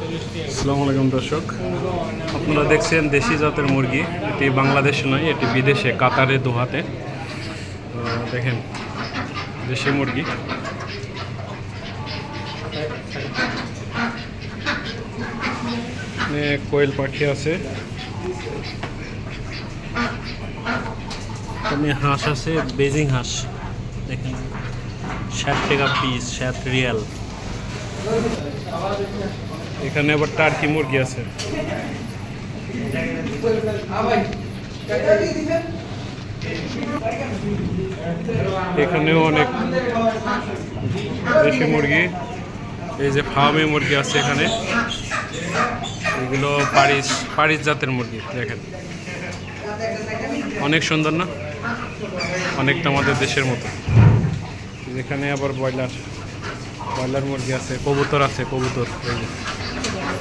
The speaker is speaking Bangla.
আসসালামু আলাইকুম দর্শক। আপনারা দেখছেন দেশি জাতের মুরগি। এটি বাংলাদেশে নয়, এটি বিদেশে, কাতারে, দোহাতে। দেখেন, দেশি মুরগি। কোয়েল পাখি আছে। হাঁস আছে, বেজিং হাঁস। দেখেন, ষাট টাকা পিস ষাট রিয়াল। এখানে আবার টার্কি মুরগি আছে। এখানেও অনেক দেশি মুরগি। এই যে ফার্মে মুরগি আছে এখানে। এগুলো পারিস পারিস জাতের মুরগি, দেখেন। অনেক সুন্দর না? অনেকটা আমাদের দেশের মতো। এখানে আবার ব্রয়লার ব্রয়লার মুরগি আছে, কবুতর আছে, কবুতর